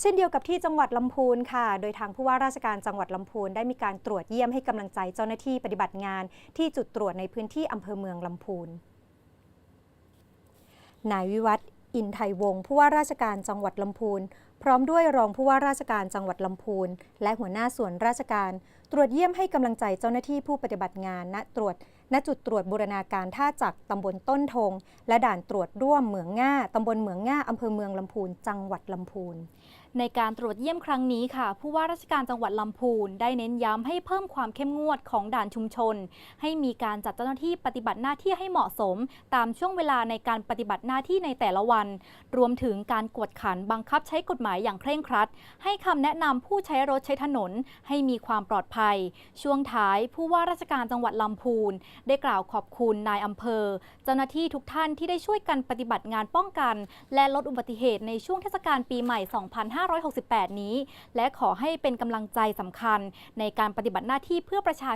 เช่นเดียวกับที่จังหวัดลำพูนค่ะ โดยทางผู้ว่าราชการจังหวัดลำพูนได้มีการตรวจเยี่ยมให้กำลังใจเจ้าหน้าที่ปฏิบัติงาน ที่จุดตรวจในพื้นที่อำเภอเมืองลำพูน นายวิวัฒน์อินไทยวงศ์ผู้ว่าราชการจังหวัดลำพูน พร้อมด้วยรองผู้ว่าราชการจังหวัดลำพูน และหัวหน้าส่วนราชการ ตรวจเยี่ยมให้กำลังใจเจ้าหน้าที่ผู้ปฏิบัติงาน ณ ตรวจ ณ จุดตรวจบูรณาการท่าจักรตำบลต้นทง และด่านตรวจร่วมเหมืองง่าตำบลเหมืองง่าอำเภอเมืองลำพูน จังหวัดลำพูน ในการตรวจเยี่ยมครั้งนี้ค่ะ ผู้ว่าราชการจังหวัดลำพูน ได้เน้นย้ำให้เพิ่มความเข้มงวดของด่านชุมชน ให้มีการจัดเจ้าหน้าที่ปฏิบัติหน้าที่ให้เหมาะสม ตามช่วงเวลาในการปฏิบัติหน้าที่ในแต่ละวัน รวมถึงการกวดขันบังคับใช้กฎหมายอย่างเคร่งครัด ให้คำแนะนำผู้ใช้รถใช้ถนน ให้มีความปลอดภัยภัย ช่วงท้ายผู้ว่าราชการจังหวัดลำพูน ได้กล่าวขอบคุณนายอำเภอ เจ้าหน้าที่ทุกท่านที่ได้ช่วยกันปฏิบัติงานป้องกัน และลดอุบัติเหตุในช่วงเทศกาลปีใหม่ 2568 นี้ และขอให้เป็นกำลังใจสำคัญ ในการปฏิบัติหน้าที่เพื่อประชา